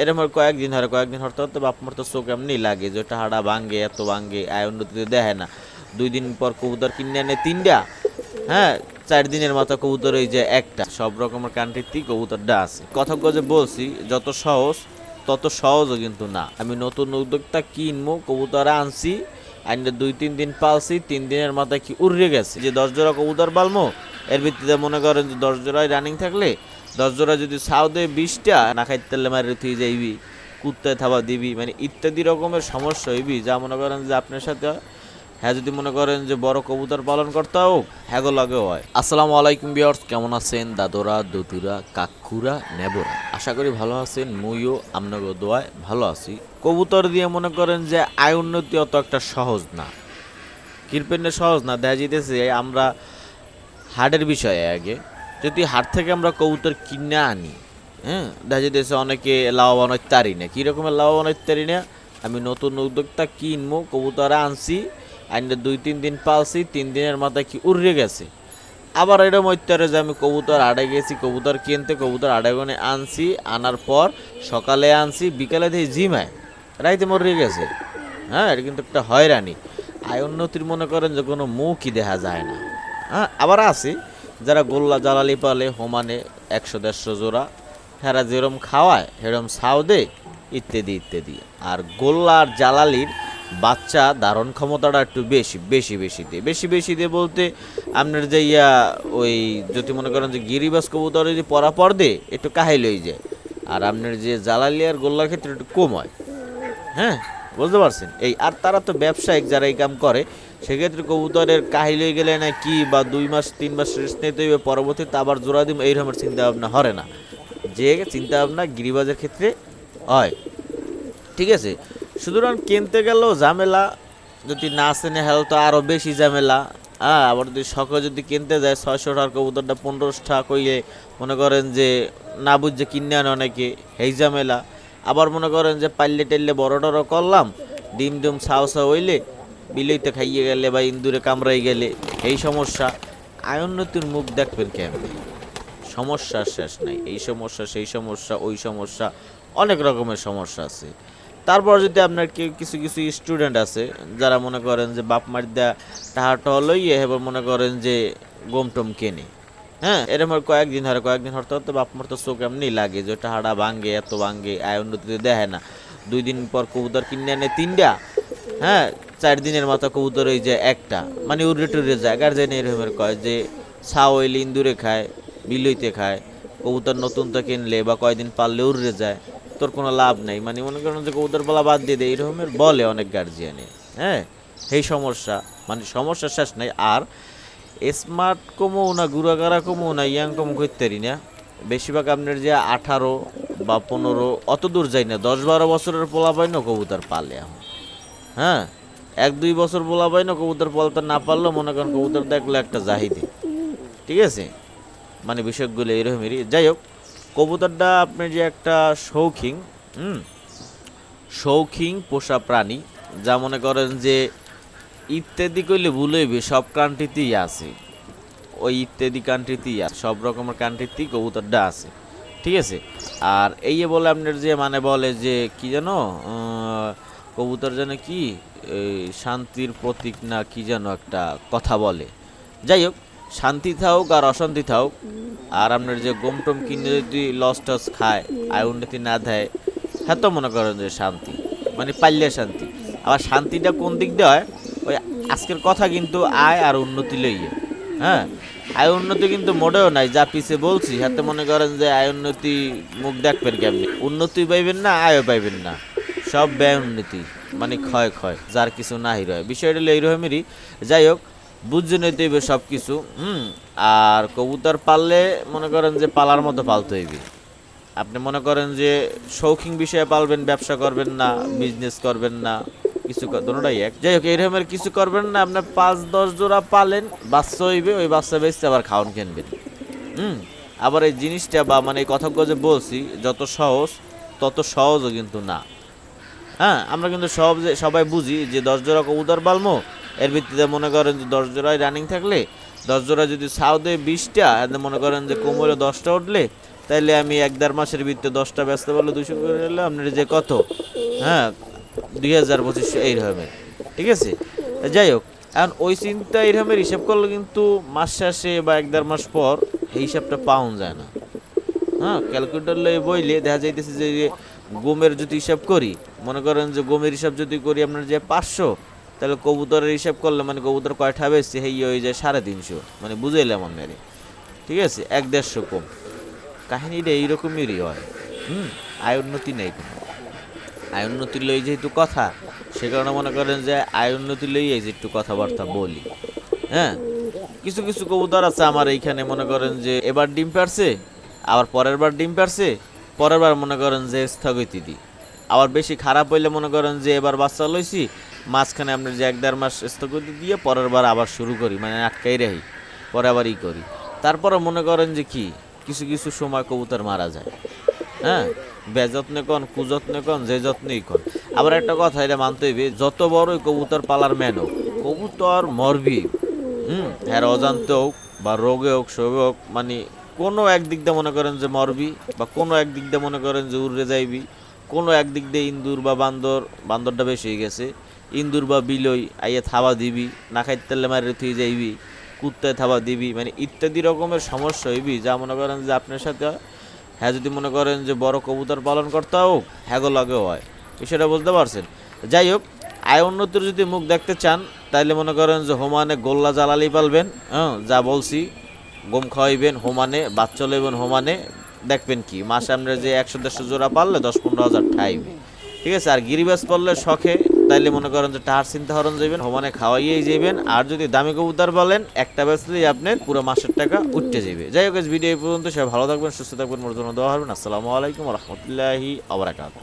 এরম হয় কয়েকদিন ধরে, কয়েকদিন হরতে হতে বাপ মার তো চোখ এমনি লাগে যে ওটা হাড়া ভাঙ্গে এত ভাঙ্গে আয় উন্নতিতে দেখে না। দুই দিন পর কবুতর কিনে আনে তিনটা হ্যাঁ চার দিনের মাথা কবুতর এই যে একটা। সব রকমের কান্ট্রিতেই কবুতরটা আছে। কথক যে বলছি, যত সহজ, তত সহজও কিন্তু না। আমি নতুন উদ্যোক্তা কিনবো কবুতর আনছি, আইনে দুই, তিন দিন পালছি, তিন দিনের মাথায় কি উড়ে গেছে? যে দশ জোড়া কবুতর পালমো, এর ভিত্তিতে মনে করেন যে দশ জোড়ায় রানিং থাকলে দশ জোড়া যদি ছাও দেয় বিশটা, না খাইতে তেলে মারি তুই যাইবি, কুত্তায় থাবা দিবি মানে ইত্যাদি রকমের সমস্যা হইবি, যা মনে করেন যে আপনার সাথে হয়। যদি মনে করেন যে বড় কবুতর পালন করতে হোক হ্যাঁ গো লাগে হয়। আসসালামু আলাইকুম বিয়ার্স কেমন আছেন? দাদরা দুতুরা কাকুরা, নেবরা। আশা করি ভালো আছেন, মুইও আপনাকে দোয়ায় ভালো আছি। কবুতর দিয়ে মনে করেন যে আয় উন্নতি অত একটা সহজ না। কিরপেন্ডে সহজ না? দেখা যেতেছে, আমরা হাটের বিষয়ে আগে। যদি হাট থেকে আমরা কবুতর কিনে আনি হ্যাঁ? দেখা যেতেছে অনেকে লাভবান পারি না। কী রকমের লাভবান পারি না? আমি নতুন উদ্যোক্তা কিনবো কবুতর আনছি, আইনে দুই, তিন দিন পালছি, তিন দিনের মাথায় কি উড়ে গেছে। আবার এরকম হইতে যে আমি কবুতর আড়ে গেছি, কবুতর কিনতে, কবুতর আড়ে গনে আনছি, আনার পর সকালে আনছি, বিকালে দিয়ে জিমায় রাইতে মরে গেছে। হ্যাঁ এটা কিন্তু একটা হয়রানি। আয় উন্নতির মনে করেন যে কোনো মুখই দেখা যায় না। হ্যাঁ আবার আছে যারা গোল্লা জ্বালালি পালে, হোমানে একশো দেড়শো জোড়া, হেরা যেরম খাওয়ায় সেরম ছাও দে ইত্যাদি ইত্যাদি। আর গোল্লা আর জ্বালালির বাচ্চা ধারণ ক্ষমতাটা একটু বেশি বেশি বেশি দিয়ে। বেশি বেশি দিয়ে বলতে আপনার যে ইয়া, ওই যদি মনে করেন যে গিরিবাস কবুতর যদি পরাপর দে একটু কাহাই লই যায়। আর আপনার যে জ্বালালি আর গোল্লার ক্ষেত্রে একটু কম হয়। হ্যাঁ? বুঝতে পারছেন? এই, আর তারা তো ব্যবসায়িক যারা এই কাম করে, সেক্ষেত্রে কবুতরের কাহিল হয়ে গেলে না কি বা দুই মাস, তিন মাস রেস্ট নিতে হইবে, পরবর্তীতে আবার জোড়া দিব, এই রকমের চিন্তা ভাবনা হরে না। যে চিন্তা ভাবনা গিরিবাজের ক্ষেত্রে হয়। ঠিক আছে? সুতরাং কিনতে গেলেও ঝামেলা, যদি না চেনে হেল তো আরও বেশি ঝামেলা। হ্যাঁ আবার যদি সকালে যদি কিনতে যায়, ছয়শো টাকার কবুতরটা পনেরোশো টাকা কইলে মনে করেন যে না বুঝছে কিনে আনে অনেকে, এই ঝামেলা। আবার মনে করেন যে পাল্লে টাল্লে বড় টড়ো করলাম, ডিম ডিম ছাও ছাও হইলে বিলইতে খাইয়ে গেলে বা ইন্দুরে কামড়াই গেলে, এই সমস্যা। আয়োন্নতির মুখ দেখবেন কেমন? সমস্যার শেষ নাই। এই সমস্যা, সেই সমস্যা, ওই সমস্যা, অনেক রকমের সমস্যা আছে। তারপর যদি আপনার কেউ কিছু কিছু স্টুডেন্ট আছে, যারা মনে করেন যে বাপ মার দেয়া টাহা লইয়ে এবার মনে করেন যে গম টম কেনে। হ্যাঁ এরকম কয়েকদিন ধরে, কয়েকদিন হরতে হতে বাপ মার তো চোখ এমনি লাগে যে হাড়া ভাঙ্গে এত ভাঙ্গে আয় উন্নতিতে দেখে না। দুই দিন পর কবুতর কিনে আনে তিনটা হ্যাঁ চার দিনের মাথা কবুতর ওই যে একটা মানে উড়ে টুরে যায়। গার্জেন এরকমের কয় যে ছাও হইলে ইন্দুরে খায়, বিলইতে খায়, কবুতর নতুন তো কিনলে বা কয়দিন পারলে উড়ে যায়, তোর কোনো লাভ নেই। মানে মনে করেন যে কবুতর বলা বাদ দিয়ে দেয় এরকমের বলে অনেক গার্জিয়ানে হ্যাঁ এই সমস্যা মানে সমস্যা শেষ নাই। আর স্মার্ট কমও না গুড়াগাড়া কমও না, ইয়াং কম করতে না। বেশিরভাগ আপনার যে আঠারো বা পনেরো, অত দূর যাই না। দশ বারো বছরের পোলা পাই না কবুতর পালে এখন। হ্যাঁ? এক দুই বছর পোলা পাই না কবুতর পালতে না পারলেও মনে করেন কবুতর দেখল একটা জাহিদি। ঠিক আছে? মানে বিষয়গুলো এরকমেরই। যাই হোক, কবুতরটা আপনার যে একটা শৌখিন, হুম? শৌখিন পোষা প্রাণী, যা মনে করেন যে ইত্যাদি করলে ভুল হইবে সব কান্ট্রিতেই আছে। ওই ইত্যাদি কান্ট্রিতেই আছে সব রকমের কান্ট্রিতেই কবুতরটা আছে ঠিক আছে? আর এই বলে আপনার যে মানে বলে যে কি আহ, কবুতর যেন কি শান্তির প্রতীক না কি যেন একটা কথা বলে। যাই হোক শান্তি থাকুক আর অশান্তি থাকুক আর আপনার যে গম টম কিনে যদি লস টস খায় আয় উন্নতি না দেয় হ্যাঁ তো মনে করেন যে শান্তি মানে পাইলে শান্তি। আবার শান্তিটা কোন দিক দিয়ে হয়? আজকের কথা কিন্তু আয় আর উন্নতি লইয়ে। হ্যাঁ? আয় উন্নতি কিন্তু মোটেও নাই, যা পিছে বলছি, হাতে মনে করেন যে আয় উন্নতি মুখ দেখবেন কেমনি? উন্নতি পাইবেন না, আয়ও পাইবেন না। সব ব্যয় উন্নতি মানে ক্ষয় ক্ষয়, যার কিছু নাহি রয়। বিষয়টা হলো এইরকমেরই যাই হোক বুঝতে নিতে হইবে সব কিছু হুম? আর কবুতর পাললে মনে করেন যে পালার মতো পালতে হইবে। আপনি মনে করেন যে শৌখিন বিষয়ে পালবেন, ব্যবসা করবেন না বিজনেস করবেন না। কিছু দুটাই এক। যাই হোক এরকমের কিছু করবেন না আপনার পাঁচ, দশ জোড়া পালেন বাচ্চা হইবে ওই বাচ্চা বেচতে আবার খাওয়ান কিনবেন। হুম? আবার এই জিনিসটা বা মানে এই কথাগুলো যে বলছি, যত সহজ, তত সহজও কিন্তু না। হ্যাঁ আমরা কিন্তু সব যে সবাই বুঝি যে দশ জোড়া কবুতর পালমো, এর ভিত্তিতে মনে করেন যে দশ জোড়ায় রানিং থাকলে, দশ জোড়া যদি দেয় বিশটা মনে করেন যে কোমরে দশটা উঠলে, তাইলে আমি এক দেড় মাসের ভিত্তিতে দশটা ব্যস্ত বলে দুশো করে আপনার যে কত? হ্যাঁ দুই হাজার পঁচিশশো এইরকমের। ঠিক আছে? যাই হোক, এখন ওই চিন্তা এইরকমের হিসাব করলে কিন্তু মাস শেষে বা এক দেড় মাস পর এই হিসাবটা পাওয়া যায় না। হ্যাঁ ক্যালকুলেটর লয়ে বইলে দেখা যাইতেছে যে গমের যদি হিসাব করি, মনে করেন যে গমের হিসাব যদি করি আপনার যে পাঁচশো, তাহলে কবুতরের হিসাব করলে মানে কবুতর কয়টা বেশি হেই হয়ে যায় সাড়ে তিনশো। মানে বুঝাইলাম আপনারে। ঠিক আছে? এক দেড়শো কম। কাহিনীটা এইরকমেরই হয়। হুম? আয় উন্নতি নেই কোনো। আয় উন্নতি লই যেহেতু কথা, সে কারণে মনে করেন যে আয় উন্নতি লই এই যে একটু কথাবার্তা বলি। হ্যাঁ? কিছু কিছু কবুতর আছে আমার এইখানে, মনে করেন যে এবার ডিম পারছে, আবার পরের বার ডিম পারছে, পরের বার মনে করেন যে স্থগিতি দিই। আবার বেশি খারাপ হইলে মনে করেন যে এবার বাচ্চা লইছি, মাঝখানে আপনার যে এক দেড় মাস স্থগিতি দিয়ে পরের বার আবার শুরু করি মানে আটকাই রাখি, পরে আবার ই করি। তারপরে মনে করেন যে কি, কিছু কিছু সময় কবুতর মারা যায়। হ্যাঁ? বেযত্নে কন, কুযত্নে কন, যে যত্নেই কন। আবার একটা কথা এটা মানতে হইবে, যত বড়ই কবুতর পালার ম্যান হোক, কবুতর মরবি হুম? হ্যাঁ অজান্তে হোক বা রোগে হোক শোকে হোক মানে কোনো একদিক দিয়ে মনে করেন যে মরবি বা কোনো একদিক দিয়ে মনে করেন যে উড়ে যাইবি। কোনো একদিক দিয়ে ইন্দুর বা বান্দর, বান্দরটা বেশি হয়ে গেছে। ইন্দুর বা বিলই আইয়ে থাবা দিবি, না খাইতে তেলে মারি থুই যাইবি, কুত্তায় থাবা দিবি মানে ইত্যাদি রকমের সমস্যা হইবি, যা মনে করেন যে আপনার সাথে হয়। যদি মনে করেন যে বড় কবুতর পালন করতে হোক হ্যাগো লাগেও হয় বিষয়টা বুঝতে পারছেন যাই হোক, আয় উন্নতির যদি মুখ দেখতে চান, তাইলে মনে করেন যে হোমানে গোল্লা জ্বালালি পালবেন হ্যাঁ যা বলছি, গম খাওয়াইবেন হোমানে বাচ্চা লইবেন হোমানে, দেখবেন কি মাসে আপনার যে একশো দেড়শো জোড়া পারলে দশ পনেরো হাজার ঠাইবে ঠিক আছে, আর গিরিবাস পড়লে শখে তাইলে মনে করেন যে টার চিন্তা হরণ যাবেন সমানে খাওয়াইয়েই যাবেন আর যদি দামি কবুতর বলেন, একটা বেচলেই আপনার পুরো মাসের টাকা উঠতে যাবে যাই হোক ভিডিও পর্যন্ত। সবাই ভালো থাকবেন, সুস্থ থাকবেন, মোর জন্য দেওয়া হবেন আসসালামু আলাইকুম রহমতুল্লাহি আবরাকাত